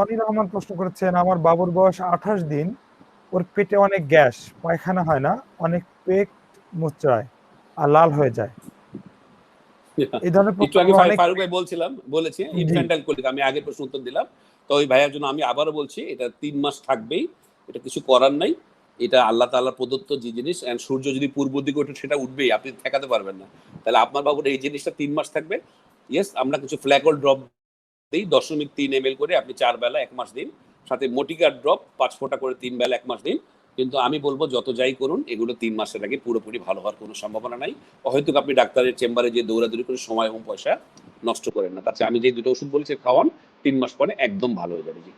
Sony Rahman প্রশ্ন করেছেন আমার বাবুর বয়স আঠাশ দিন ওর পেটে অনেক গ্যাস পায়খানা হয় না অনেক পেট মুচড়ায় আর লাল হয়ে যায়। এই ধরনের একটু আগে ফারুক ভাই বলছিলাম বলেছি ইনফ্যান্টাইল কোলিক আমি আগের প্রশ্ন উত্তর দিলাম। তো ওই ভাইয়ার জন্য আমি আবারও বলছি এটা তিন মাস থাকবেই এটা কিছু করার নাই। এটা আল্লাহ তাআলার প্রদত্ত যে জিনিস এন্ড সূর্য যদি পূর্ব দিকে ওঠে সেটা উঠবেই আপনি ঠেকাতে পারবেন না। তাহলে আপনার বাবুর এই জিনিসটা তিন মাস থাকবে। ইয়েস আমরা কিছু ফ্ল্যাকল ড্রপ দিই দশমিক তিন এম করে আপনি চার বেলা এক মাস দিন, সাথে মোটিকার ড্রপ পাঁচ ফোঁটা করে তিন বেলা এক মাস দিন। কিন্তু আমি বলব, যত যাই করুন, এগুলো তিন মাসের আগে পুরোপুরি ভালো হওয়ার কোনো সম্ভাবনা নাই। হয়তো আপনি ডাক্তারের চেম্বারে যে দৌড়াদৌড়ি করে সময় এবং পয়সা নষ্ট করেন না। তাছাড়া আমি যে দুটো ওষুধ বলেছি, খাওয়ান, তিন মাস পরে একদম ভালো হয়ে যাবে। জি